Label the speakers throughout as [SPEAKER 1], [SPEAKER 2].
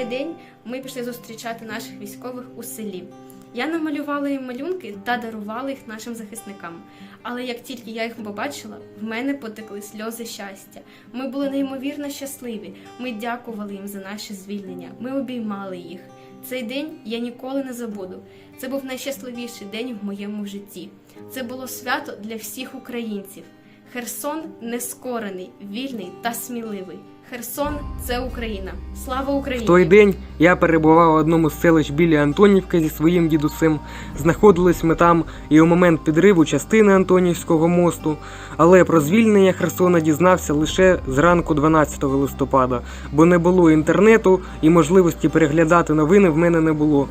[SPEAKER 1] цей день ми пішли зустрічати наших військових у селі. Я намалювала їм малюнки та дарувала їх нашим захисникам. Але як тільки я їх побачила, в мене потекли сльози щастя. Ми були неймовірно щасливі. Ми дякували їм за наше звільнення. Ми обіймали їх. Цей день я ніколи не забуду. Це був найщасливіший день в моєму житті. Це було свято для всіх українців. Херсон нескорений, вільний та сміливий. Херсон це Україна. Слава Україні!
[SPEAKER 2] В той день я перебував в одному з селищ біля Антонівки зі своїм дідусем. Знаходились ми там і у момент підриву частини Антонівського мосту, але про звільнення Херсона дізнався лише зранку 12 листопада, бо не було інтернету і можливості переглядати новини в мене не було.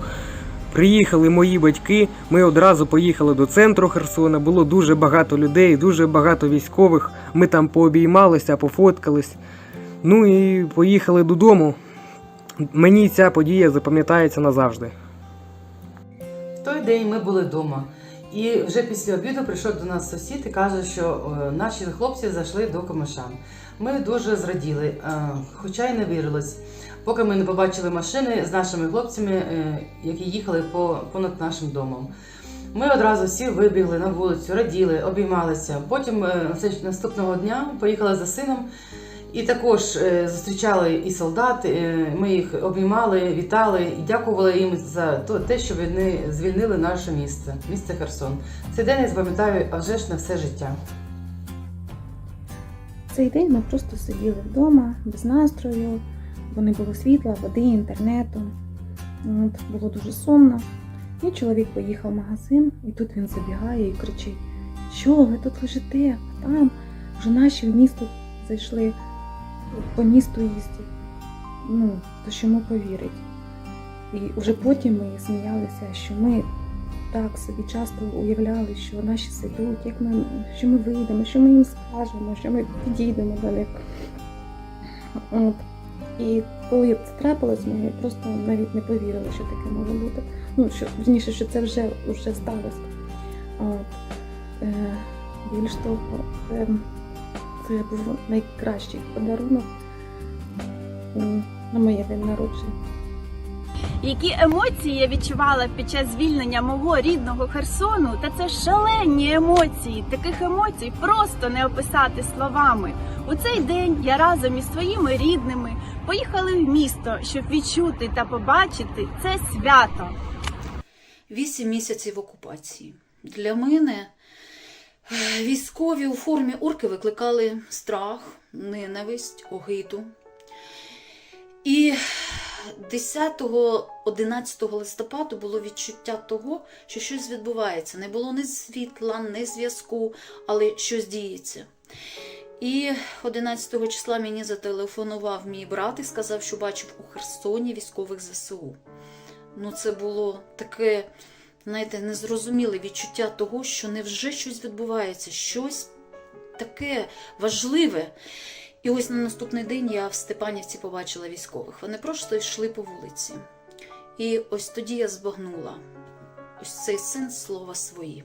[SPEAKER 2] Приїхали мої батьки, ми одразу поїхали до центру Херсона. Було дуже багато людей, дуже багато військових. Ми там пообіймалися, пофоткались. Ну і поїхали додому. Мені ця подія запам'ятається назавжди.
[SPEAKER 3] В той день ми були вдома. І вже після обіду прийшов до нас сусід і каже, що е, наші хлопці зайшли до комишан. Ми дуже зраділи, е, хоча й не вірилось, поки ми не побачили машини з нашими хлопцями, е, які їхали понад нашим домом. Ми одразу всі вибігли на вулицю, раділи, обіймалися. Потім е, наступного дня поїхали за сином. І також е, зустрічали і солдат, ми їх обіймали, вітали і дякували їм за те, що вони звільнили наше місце, місце Херсон. Цей день я запам'ятаю, а вже ж на все життя.
[SPEAKER 4] Цей день ми просто сиділи вдома, без настрою, бо не було світла, води, інтернету. От, було дуже сумно. І чоловік поїхав в магазин, і тут він забігає і кричить: Що ви тут лежите? А там вже наші в місто зайшли по місту їздять. Ну, то що йому повірить. І вже потім ми сміялися, що ми так собі часто уявляли, що наші зайдуть, як ми, що ми вийдемо, що ми їм скажемо, що ми підійдемо до них. От. І коли це трапилось, ми просто навіть не повірили, що таке може бути. Ну, що, вірніше, що це вже, вже сталося. От. Е, більш того, це, це був найкращий подарунок на моє день народження.
[SPEAKER 5] Які емоції я відчувала під час звільнення мого рідного Херсону, та це шалені емоції. Таких емоцій просто не описати словами. У цей день я разом із своїми рідними поїхали в місто, щоб відчути та побачити це свято.
[SPEAKER 6] Вісім місяців окупації. Для мене е, військові у формі урки викликали страх, ненависть, огиду. І 10-11 листопаду було відчуття того, що щось відбувається. Не було ні світла, ні зв'язку, але щось діється. І 11 числа мені зателефонував мій брат і сказав, що бачив у Херсоні військових ЗСУ. Ну, це було таке, знаєте, незрозуміле відчуття того, що невже щось відбувається, щось таке важливе. І ось на наступний день я в Степанівці побачила військових. Вони просто йшли по вулиці. І ось тоді я збагнула ось цей сенс слова свої.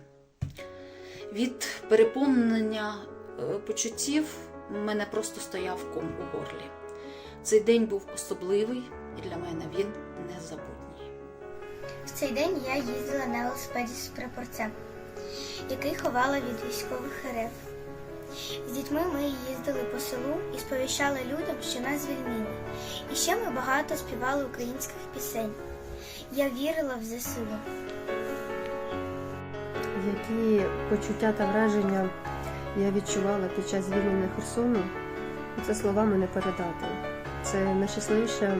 [SPEAKER 6] Від переповнення почуттів в мене просто стояв ком у горлі. Цей день був особливий, і для мене він незабутній.
[SPEAKER 7] В цей день я їздила на велосипеді з прапорцем, який ховала від військових РФ. З дітьми ми їздили по селу і сповіщали людям, що нас звільнили. І ще ми багато співали українських пісень. Я вірила в ЗСУ.
[SPEAKER 8] які почуття та враження я відчувала під час звільнення Херсону, це словами не передати. Це найщасливіша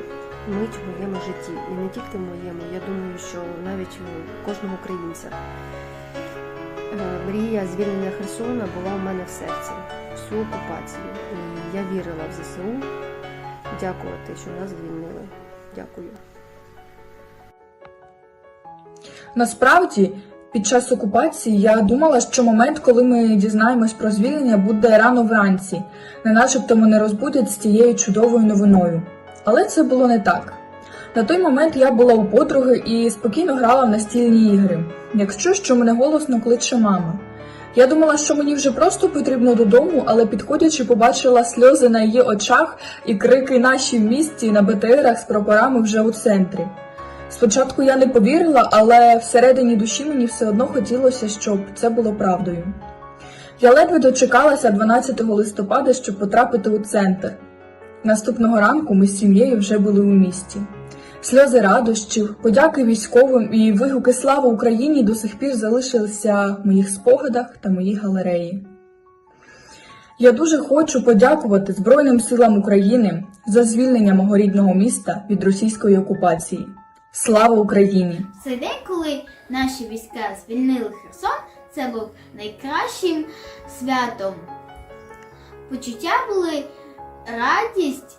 [SPEAKER 8] мить в моєму житті. І не тільки в моєму, я думаю, що навіть у кожного українця. Е, Мрія звільнення Херсона була в мене в серці всю окупацію. І я вірила в ЗСУ. Дякувати, що нас звільнили. Дякую.
[SPEAKER 9] Насправді, під час окупації я думала, що момент, коли ми дізнаємось про звільнення, буде рано вранці, не начебто мене розбудять з цією чудовою новиною. Але це було не так. На той момент я була у подруги і спокійно грала в настільні ігри, якщо що мене голосно кличе мама. Я думала, що мені вже просто потрібно додому, але підходячи, побачила сльози на її очах і крики наші в місті на БТРах з прапорами вже у центрі. Спочатку я не повірила, але всередині душі мені все одно хотілося, щоб це було правдою. Я ледве дочекалася 12 листопада, щоб потрапити у центр. Наступного ранку ми з сім'єю вже були у місті. Сльози радощів, подяки військовим і вигуки слава Україні до сих пір залишилися в моїх спогадах та моїй галереї. Я дуже хочу подякувати Збройним силам України за звільнення мого рідного міста від російської окупації. Слава Україні!
[SPEAKER 10] Цей день, коли наші війська звільнили Херсон, це був найкращим святом. Почуття були радість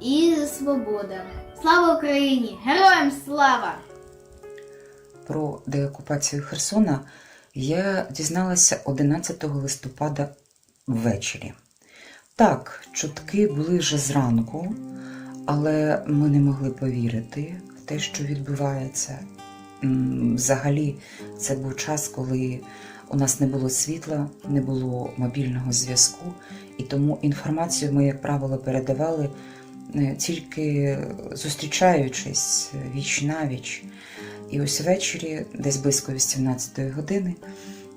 [SPEAKER 10] і свобода. Слава Україні! Героям слава!
[SPEAKER 11] Про деокупацію Херсона я дізналася 11 листопада ввечері. Так, чутки були вже зранку, але ми не могли повірити те, що відбувається. Взагалі, це був час, коли у нас не було світла, не було мобільного зв'язку, і тому інформацію ми, як правило, передавали е, тільки зустрічаючись віч на віч. І ось ввечері, десь близько 18 години,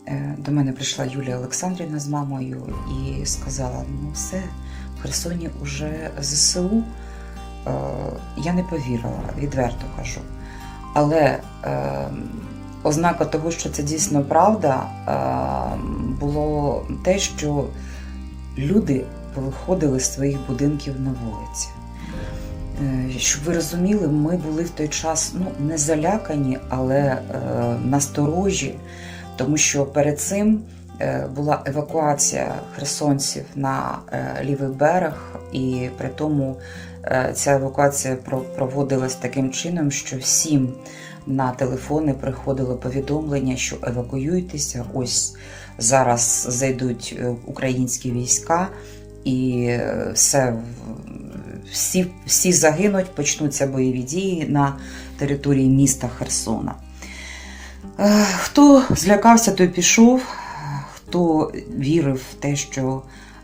[SPEAKER 11] е, до мене прийшла Юлія Олександрівна з мамою і сказала: ну все, в Херсоні уже ЗСУ. Е, Я не повірила, відверто кажу. Але е, ознака того, що це дійсно правда, е, було те, що люди повиходили з своїх будинків на вулиці. Щоб ви розуміли, ми були в той час ну, не залякані, але насторожі, тому що перед цим була евакуація херсонців на лівий берег, і при тому ця евакуація проводилась таким чином, що всім на телефони приходило повідомлення, що евакуюйтеся, ось зараз зайдуть е, українські війська, і е, все всі, всі загинуть, почнуться бойові дії на території міста Херсона. Е, Хто злякався, той пішов, хто вірив в те, що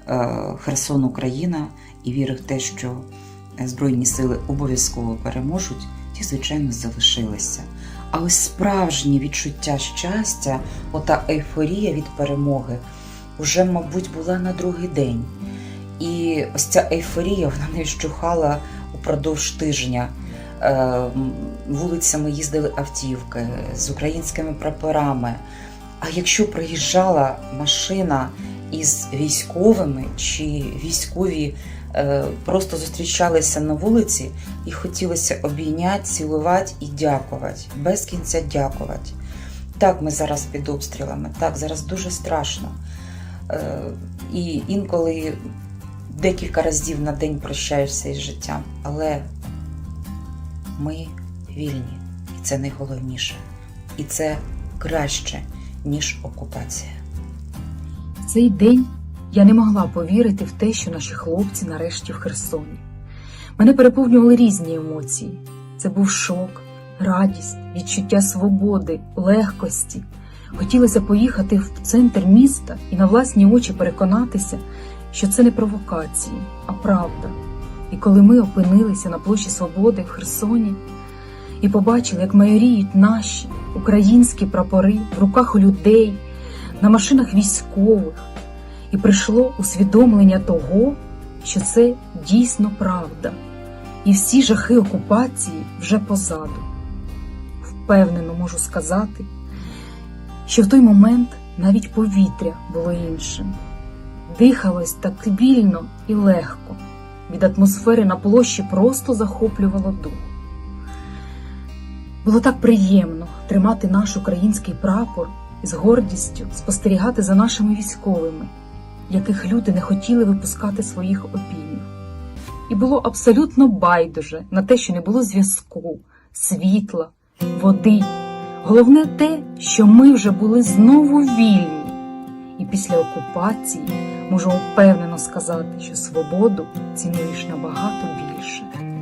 [SPEAKER 11] е, Херсон Україна, і вірив в те, що е, Збройні сили обов'язково переможуть, ті, звичайно, залишилися. А ось справжнє відчуття щастя, ота ейфорія від перемоги, уже, мабуть, була на другий день. І ось ця ейфорія вона не вщухала упродовж тижня. Е, Вулицями їздили автівки з українськими прапорами. А якщо приїжджала машина із військовими, чи військові е, просто зустрічалися на вулиці і хотілося обійняти, цілувати і дякувати, без кінця дякувати. Так, ми зараз під обстрілами, так, зараз дуже страшно. Е, І інколи декілька разів на день прощаєшся із життям, але ми вільні, і це найголовніше. І це краще, ніж окупація.
[SPEAKER 12] Цей день я не могла повірити в те, що наші хлопці нарешті в Херсоні. Мене переповнювали різні емоції. Це був шок, радість, відчуття свободи, легкості. Хотілося поїхати в центр міста і на власні очі переконатися, що це не провокації, а правда. І коли ми опинилися на площі Свободи в Херсоні і побачили, як майоріють наші українські прапори в руках у людей, на машинах військових, і прийшло усвідомлення того, що це дійсно правда, і всі жахи окупації вже позаду. Впевнено можу сказати, що в той момент навіть повітря було іншим. Дихалось так вільно і легко. Від атмосфери на площі просто захоплювало дух. Було так приємно тримати наш український прапор з гордістю спостерігати за нашими військовими, яких люди не хотіли випускати своїх обіймів. І було абсолютно байдуже на те, що не було зв'язку, світла, води. Головне те, що ми вже були знову вільні. І після окупації можу впевнено сказати, що свободу цінуєш набагато більше.